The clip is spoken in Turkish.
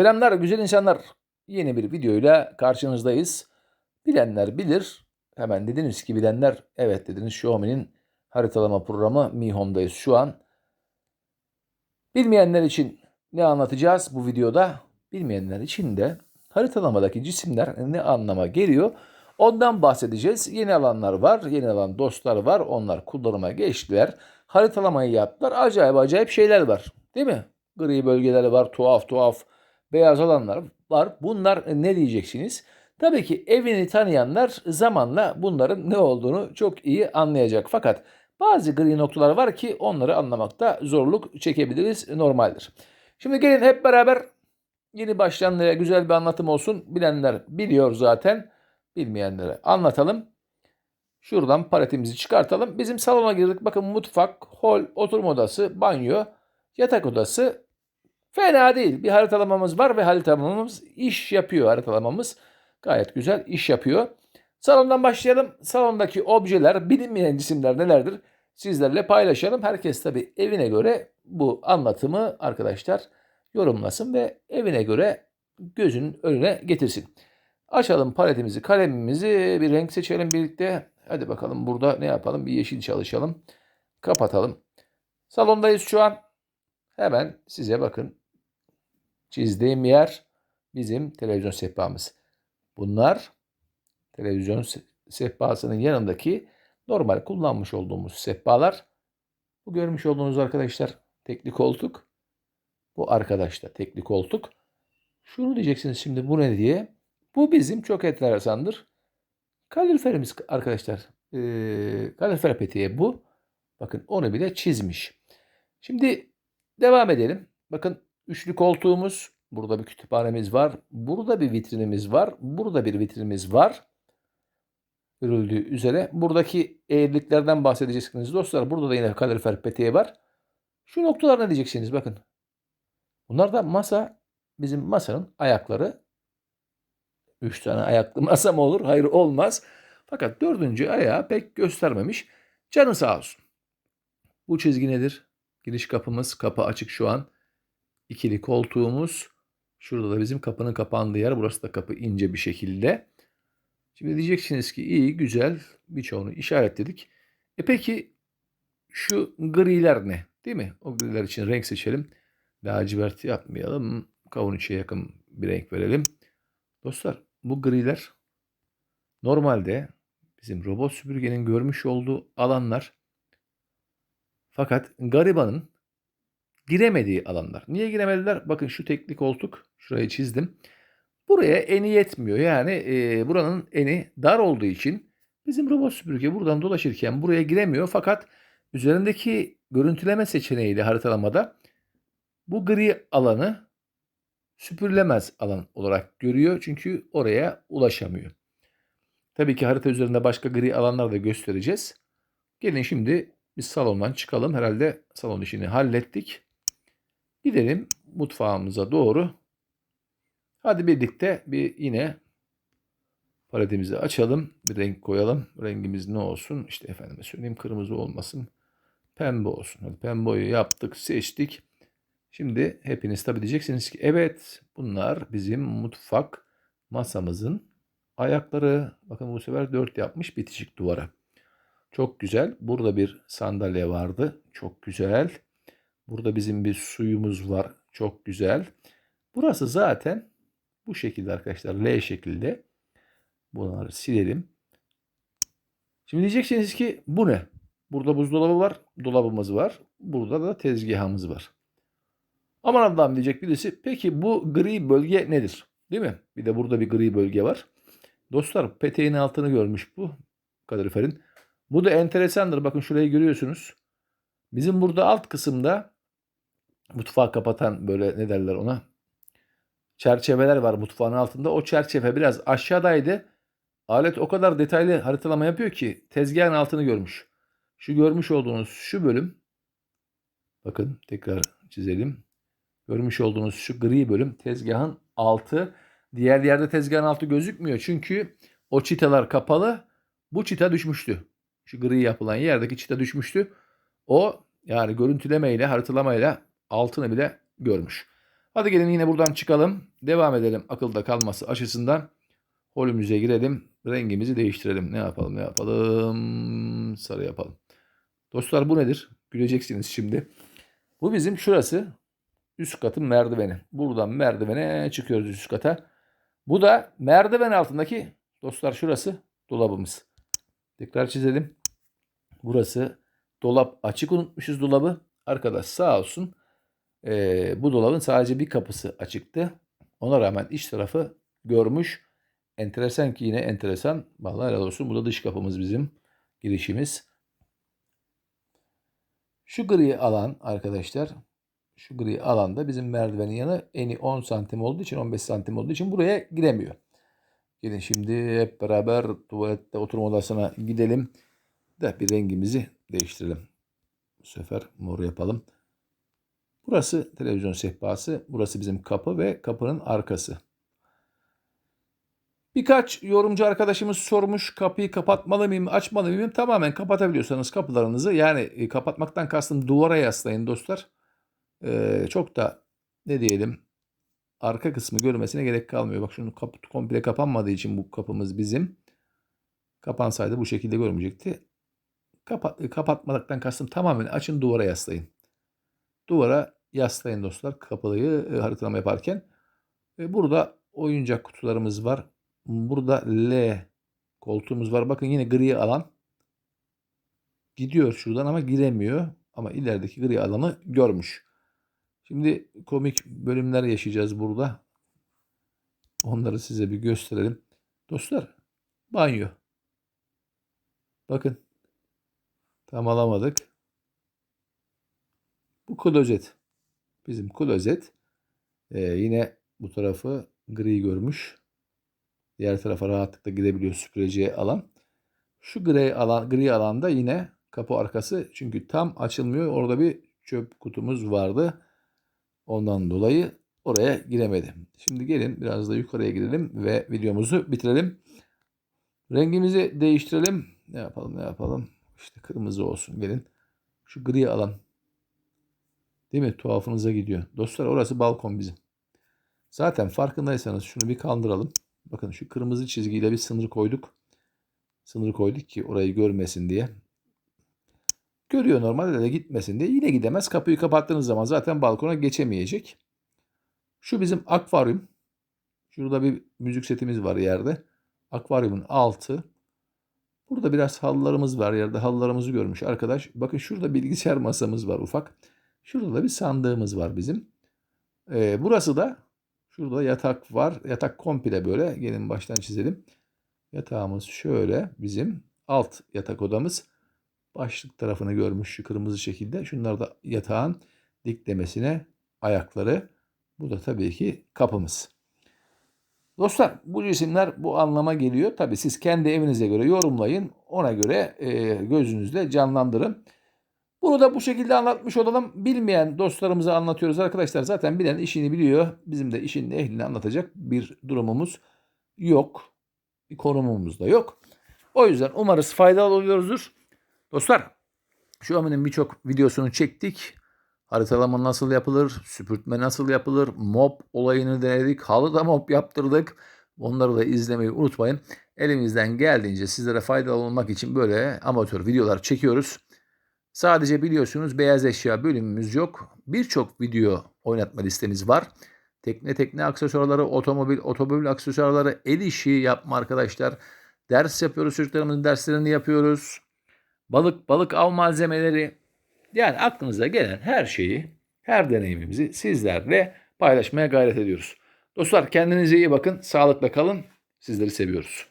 Selamlar güzel insanlar. Yeni bir videoyla karşınızdayız. Bilenler bilir. Hemen dediniz ki bilenler evet dediniz Xiaomi'nin haritalama programı Mi Home'dayız şu an. Bilmeyenler için ne anlatacağız bu videoda? Bilmeyenler için de haritalamadaki cisimler ne anlama geliyor? Ondan bahsedeceğiz. Yeni alanlar var, yeni alan dostlar var. Onlar kullanıma geçtiler. Haritalamayı yaptılar. Acayip acayip şeyler var. Değil mi? Gri bölgeler var, tuhaf tuhaf beyaz alanlar var. Bunlar ne diyeceksiniz? Tabii ki evini tanıyanlar zamanla bunların ne olduğunu çok iyi anlayacak. Fakat bazı gri noktalar var ki onları anlamakta zorluk çekebiliriz. Normaldir. Şimdi gelin hep beraber yeni başlayanlara güzel bir anlatım olsun. Bilenler biliyor zaten. Bilmeyenlere anlatalım. Şuradan paletimizi çıkartalım. Bizim salona girdik. Bakın mutfak, hol, oturma odası, banyo, yatak odası. Fena değil. Bir haritalamamız var ve haritalamamız iş yapıyor. Haritalamamız gayet güzel iş yapıyor. Salondan başlayalım. Salondaki objeler, bilinmeyen cisimler nelerdir? Sizlerle paylaşalım. Herkes tabii evine göre bu anlatımı arkadaşlar yorumlasın ve evine göre gözünün önüne getirsin. Açalım paletimizi, kalemimizi, bir renk seçelim birlikte. Hadi bakalım burada ne yapalım? Bir yeşil çalışalım. Kapatalım. Salondayız şu an. Hemen size bakın. Çizdiğim yer bizim televizyon sehpamız. Bunlar televizyon sehpasının yanındaki normal kullanmış olduğumuz sehpalar. Bu görmüş olduğunuz arkadaşlar tekli koltuk. Bu arkadaş da tekli koltuk. Şunu diyeceksiniz şimdi bu ne diye. Bu bizim çok enteresandır. Kaloriferimiz arkadaşlar. Ee, kalorifer peteği bu. Bakın onu bile çizmiş. Şimdi devam edelim. Bakın üçlü koltuğumuz. Burada bir kütüphanemiz var. Burada bir vitrinimiz var. Burada bir vitrinimiz var. Görüldüğü üzere. Buradaki eğriliklerden bahsedeceksiniz dostlar. Burada da yine kalorifer peteği var. Şu noktalar ne diyeceksiniz? Bakın. Bunlar da masa. Bizim masanın ayakları. Üç tane ayaklı masa mı olur? Hayır olmaz. Fakat dördüncü ayağı pek göstermemiş. Canı sağ olsun. Bu çizgi nedir? Giriş kapımız. Kapı açık şu an. İkili koltuğumuz. Şurada da bizim kapının kapandığı yer. Burası da kapı ince bir şekilde. Şimdi diyeceksiniz ki iyi güzel birçoğunu işaretledik. E peki şu griler ne? Değil mi? O griler için renk seçelim. Lacivert yapmayalım. Kavun içe yakın bir renk verelim. Dostlar bu griler normalde bizim robot süpürgenin görmüş olduğu alanlar fakat garibanın giremediği alanlar. Niye giremediler? Bakın şu teknik koltuk. Şurayı çizdim. Buraya eni yetmiyor. Yani e, buranın eni dar olduğu için bizim robot süpürge buradan dolaşırken buraya giremiyor. Fakat üzerindeki görüntüleme seçeneğiyle haritalamada bu gri alanı süpürülemez alan olarak görüyor. Çünkü oraya ulaşamıyor. Tabii ki harita üzerinde başka gri alanlar da göstereceğiz. Gelin şimdi biz salondan çıkalım. Herhalde salon işini hallettik. Gidelim mutfağımıza doğru. Hadi birlikte bir yine paletimizi açalım. Bir renk koyalım. Rengimiz ne olsun? İşte efendime söyleyeyim kırmızı olmasın. Pembe olsun. Hadi pembeyi yaptık, seçtik. Şimdi hepiniz tabi diyeceksiniz ki evet bunlar bizim mutfak masamızın ayakları. Bakın bu sefer dört yapmış bitişik duvara. Çok güzel. Burada bir sandalye vardı. Çok güzel. Burada bizim bir suyumuz var. Çok güzel. Burası zaten bu şekilde arkadaşlar. L şekilde. Bunları silelim. Şimdi diyeceksiniz ki bu ne? Burada buzdolabı var. Dolabımız var. Burada da tezgahımız var. Aman Allah'ım diyecek birisi. Peki bu gri bölge nedir? Değil mi? Bir de burada bir gri bölge var. Dostlar peteğin altını görmüş bu kaloriferin. Bu da enteresandır. Bakın şurayı görüyorsunuz. Bizim burada alt kısımda mutfağı kapatan böyle ne derler ona çerçeveler var mutfağın altında. O çerçeve biraz aşağıdaydı. Alet o kadar detaylı haritalama yapıyor ki tezgahın altını görmüş. Şu görmüş olduğunuz şu bölüm bakın tekrar çizelim. Görmüş olduğunuz şu gri bölüm tezgahın altı. Diğer yerde tezgahın altı gözükmüyor. Çünkü o çitalar kapalı. Bu çita düşmüştü. Şu gri yapılan yerdeki çita düşmüştü. O yani görüntülemeyle, haritalamayla altını bile görmüş. Hadi gelin yine buradan çıkalım. Devam edelim akılda kalması açısından. Holümüze girelim. Rengimizi değiştirelim. Ne yapalım ne yapalım? Sarı yapalım. Dostlar bu nedir? Güleceksiniz şimdi. Bu bizim şurası. Üst katın merdiveni. Buradan merdivene çıkıyoruz üst kata. Bu da merdiven altındaki dostlar şurası dolabımız. Tekrar çizelim. Burası dolap açık unutmuşuz dolabı. Arkadaş sağ olsun. Ee, bu dolabın sadece bir kapısı açıktı. Ona rağmen iç tarafı görmüş. Enteresan ki yine enteresan. Vallahi helal olsun. Bu da dış kapımız bizim. Girişimiz. Şu gri alan arkadaşlar. Şu gri alanda bizim merdivenin yanı eni 10 santim olduğu için 15 santim olduğu için buraya giremiyor. Gelin şimdi hep beraber tuvalette oturma odasına gidelim. De bir rengimizi değiştirelim. Bu sefer mor yapalım. Burası televizyon sehpası. Burası bizim kapı ve kapının arkası. Birkaç yorumcu arkadaşımız sormuş kapıyı kapatmalı mıyım, açmalı mıyım? Tamamen kapatabiliyorsanız kapılarınızı yani e, kapatmaktan kastım duvara yaslayın dostlar. Ee, çok da ne diyelim arka kısmı görmesine gerek kalmıyor. Bak şunu kapı komple kapanmadığı için bu kapımız bizim. Kapansaydı bu şekilde görmeyecekti. Kapat, kapatmadıktan kastım tamamen açın duvara yaslayın. Duvara yaslayın dostlar kapıyı e, haritalama yaparken. E, burada oyuncak kutularımız var. Burada L koltuğumuz var. Bakın yine gri alan. Gidiyor şuradan ama giremiyor. Ama ilerideki gri alanı görmüş. Şimdi komik bölümler yaşayacağız burada. Onları size bir gösterelim. Dostlar banyo. Bakın. Tam alamadık. Bu klozet. Bizim klozet. Ee, yine bu tarafı gri görmüş. Diğer tarafa rahatlıkla gidebiliyor süpüreceği alan. Şu gri alan, gri alanda yine kapı arkası çünkü tam açılmıyor. Orada bir çöp kutumuz vardı. Ondan dolayı oraya giremedim. Şimdi gelin biraz da yukarıya gidelim ve videomuzu bitirelim. Rengimizi değiştirelim. Ne yapalım ne yapalım. İşte kırmızı olsun gelin. Şu gri alan. Değil mi? Tuhafınıza gidiyor. Dostlar orası balkon bizim. Zaten farkındaysanız şunu bir kaldıralım. Bakın şu kırmızı çizgiyle bir sınır koyduk. Sınır koyduk ki orayı görmesin diye. Görüyor normalde de gitmesin diye. Yine gidemez. Kapıyı kapattığınız zaman zaten balkona geçemeyecek. Şu bizim akvaryum. Şurada bir müzik setimiz var yerde. Akvaryumun altı. Burada biraz halılarımız var yerde. Halılarımızı görmüş arkadaş. Bakın şurada bilgisayar masamız var ufak. Şurada da bir sandığımız var bizim. Ee, burası da şurada yatak var. Yatak komple böyle. Gelin baştan çizelim. Yatağımız şöyle bizim alt yatak odamız. Başlık tarafını görmüş şu kırmızı şekilde. Şunlar da yatağın diklemesine ayakları. Bu da tabii ki kapımız. Dostlar bu cisimler bu anlama geliyor. Tabii siz kendi evinize göre yorumlayın. Ona göre e, gözünüzde canlandırın. Bunu da bu şekilde anlatmış olalım. Bilmeyen dostlarımıza anlatıyoruz arkadaşlar. Zaten bilen işini biliyor. Bizim de işin ehlini anlatacak bir durumumuz yok. Bir konumumuz da yok. O yüzden umarız faydalı oluyoruzdur. Dostlar şu Xiaomi'nin birçok videosunu çektik. Haritalama nasıl yapılır, süpürtme nasıl yapılır, mop olayını denedik, halıda mop yaptırdık. Onları da izlemeyi unutmayın. Elimizden geldiğince sizlere faydalı olmak için böyle amatör videolar çekiyoruz. Sadece biliyorsunuz beyaz eşya bölümümüz yok. Birçok video oynatma listemiz var. Tekne tekne aksesuarları, otomobil otomobil aksesuarları, el işi yapma arkadaşlar. Ders yapıyoruz çocuklarımızın derslerini yapıyoruz. Balık balık av malzemeleri yani aklınıza gelen her şeyi, her deneyimimizi sizlerle paylaşmaya gayret ediyoruz. Dostlar kendinize iyi bakın, sağlıkla kalın. Sizleri seviyoruz.